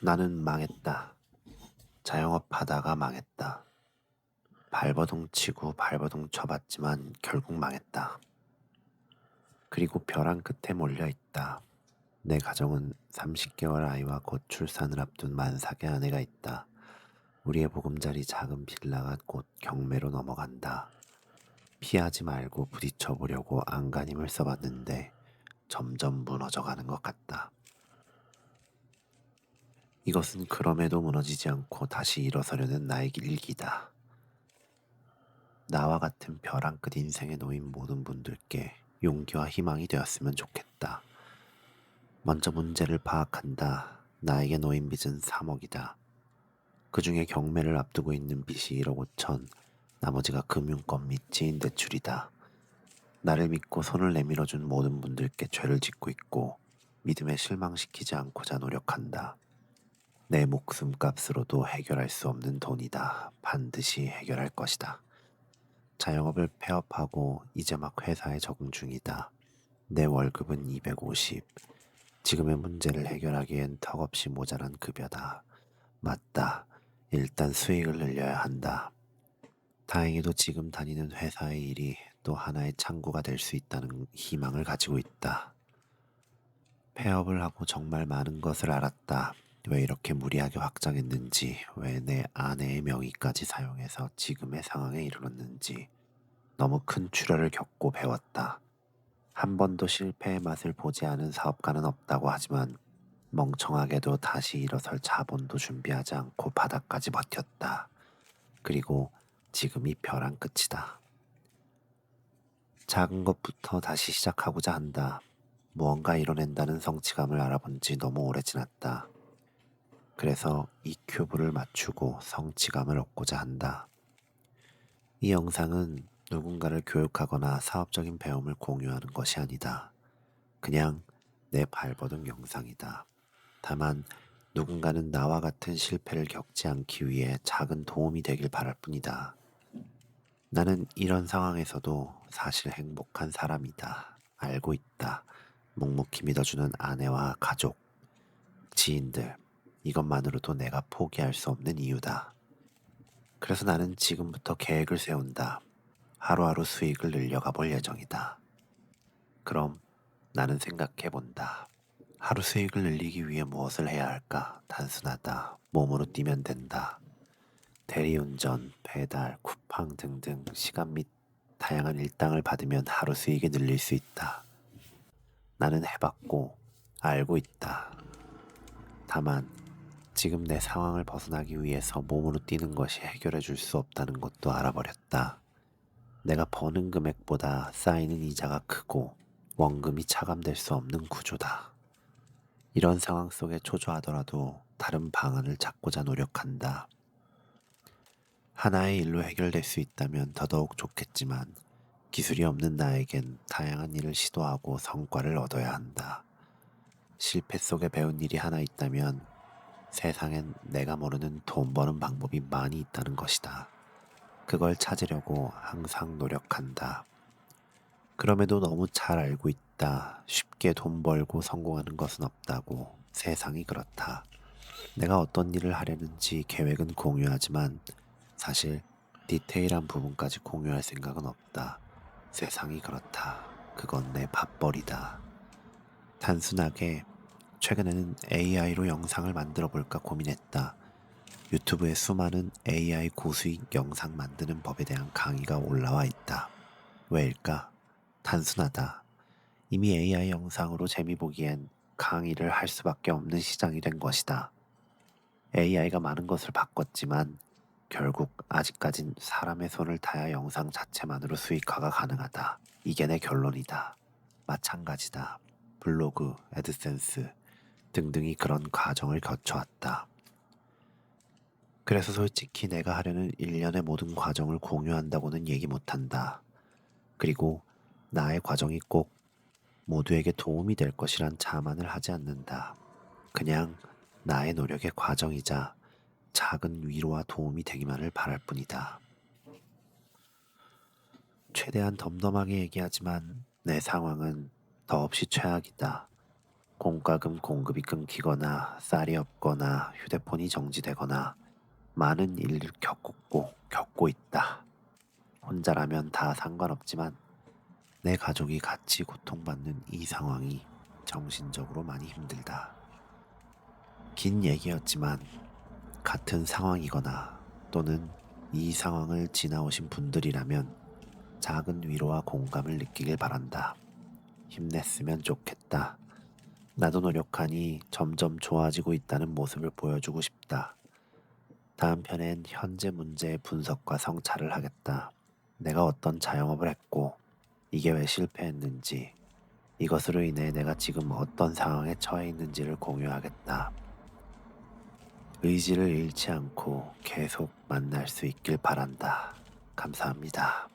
나는 망했다. 자영업 하다가 망했다. 발버둥 치고 발버둥 쳐봤지만 결국 망했다. 그리고 벼랑 끝에 몰려 있다. 내 가정은 30개월 아이와 곧 출산을 앞둔 만삭의 아내가 있다. 우리의 보금자리 작은 빌라가 곧 경매로 넘어간다. 피하지 말고 부딪혀 보려고 안간힘을 써봤는데 점점 무너져가는 것 같다. 이것은 그럼에도 무너지지 않고 다시 일어서려는 나의 일기다. 나와 같은 벼랑 끝 인생에 놓인 모든 분들께 용기와 희망이 되었으면 좋겠다. 먼저 문제를 파악한다. 나에게 놓인 빚은 3억이다. 그 중에 경매를 앞두고 있는 빚이 1억 5천, 나머지가 금융권 및 지인 대출이다. 나를 믿고 손을 내밀어준 모든 분들께 죄를 짓고 있고 믿음에 실망시키지 않고자 노력한다. 내 목숨 값으로도 해결할 수 없는 돈이다. 반드시 해결할 것이다. 자영업을 폐업하고 이제 막 회사에 적응 중이다. 내 월급은 250. 지금의 문제를 해결하기엔 턱없이 모자란 급여다. 맞다. 일단 수익을 늘려야 한다. 다행히도 지금 다니는 회사의 일이 또 하나의 창구가 될 수 있다는 희망을 가지고 있다. 폐업을 하고 정말 많은 것을 알았다. 왜 이렇게 무리하게 확장했는지, 왜 내 아내의 명의까지 사용해서 지금의 상황에 이르렀는지 너무 큰 출혈을 겪고 배웠다. 한 번도 실패의 맛을 보지 않은 사업가는 없다고 하지만 멍청하게도 다시 일어설 자본도 준비하지 않고 바닥까지 버텼다. 그리고 지금이 벼랑 끝이다. 작은 것부터 다시 시작하고자 한다. 무언가 이뤄낸다는 성취감을 알아본 지 너무 오래 지났다. 그래서 이 큐브를 맞추고 성취감을 얻고자 한다. 이 영상은 누군가를 교육하거나 사업적인 배움을 공유하는 것이 아니다. 그냥 내 발버둥 영상이다. 다만 누군가는 나와 같은 실패를 겪지 않기 위해 작은 도움이 되길 바랄 뿐이다. 나는 이런 상황에서도 사실 행복한 사람이다. 알고 있다. 묵묵히 믿어주는 아내와 가족, 지인들, 이것만으로도 내가 포기할 수 없는 이유다. 그래서 나는 지금부터 계획을 세운다. 하루하루 수익을 늘려가 볼 예정이다. 그럼 나는 생각해 본다. 하루 수익을 늘리기 위해 무엇을 해야 할까? 단순하다. 몸으로 뛰면 된다. 대리운전, 배달, 쿠팡 등등 시간 및 다양한 일당을 받으면 하루 수익이 늘릴 수 있다. 나는 해봤고 알고 있다. 다만 지금 내 상황을 벗어나기 위해서 몸으로 뛰는 것이 해결해 줄 수 없다는 것도 알아버렸다. 내가 버는 금액보다 쌓이는 이자가 크고 원금이 차감될 수 없는 구조다. 이런 상황 속에 초조하더라도 다른 방안을 찾고자 노력한다. 하나의 일로 해결될 수 있다면 더더욱 좋겠지만 기술이 없는 나에겐 다양한 일을 시도하고 성과를 얻어야 한다. 실패 속에 배운 일이 하나 있다면 세상엔 내가 모르는 돈 버는 방법이 많이 있다는 것이다. 그걸 찾으려고 항상 노력한다. 그럼에도 너무 잘 알고 있다. 쉽게 돈 벌고 성공하는 것은 없다고. 세상이 그렇다. 내가 어떤 일을 하려는지 계획은 공유하지만 사실 디테일한 부분까지 공유할 생각은 없다. 세상이 그렇다. 그건 내 밥벌이다. 단순하게 최근에는 AI로 영상을 만들어 볼까 고민했다. 유튜브에 수많은 AI 고수익 영상 만드는 법에 대한 강의가 올라와 있다. 왜일까? 단순하다. 이미 AI 영상으로 재미 보기엔 강의를 할 수밖에 없는 시장이 된 것이다. AI가 많은 것을 바꿨지만 결국 아직까진 사람의 손을 다야 영상 자체만으로 수익화가 가능하다. 이게 내 결론이다. 마찬가지다. 블로그, 애드센스 등등이 그런 과정을 거쳐왔다. 그래서 솔직히 내가 하려는 일련의 모든 과정을 공유한다고는 얘기 못한다. 그리고 나의 과정이 꼭 모두에게 도움이 될 것이란 자만을 하지 않는다. 그냥 나의 노력의 과정이자 작은 위로와 도움이 되기만을 바랄 뿐이다. 최대한 덤덤하게 얘기하지만 내 상황은 더없이 최악이다. 공과금 공급이 끊기거나 쌀이 없거나 휴대폰이 정지되거나 많은 일을 겪었고 겪고 있다. 혼자라면 다 상관없지만 내 가족이 같이 고통받는 이 상황이 정신적으로 많이 힘들다. 긴 얘기였지만 같은 상황이거나 또는 이 상황을 지나오신 분들이라면 작은 위로와 공감을 느끼길 바란다. 힘냈으면 좋겠다. 나도 노력하니 점점 좋아지고 있다는 모습을 보여주고 싶다. 다음 편엔 현재 문제의 분석과 성찰을 하겠다. 내가 어떤 자영업을 했고 이게 왜 실패했는지 이것으로 인해 내가 지금 어떤 상황에 처해 있는지를 공유하겠다. 의지를 잃지 않고 계속 만날 수 있길 바란다. 감사합니다.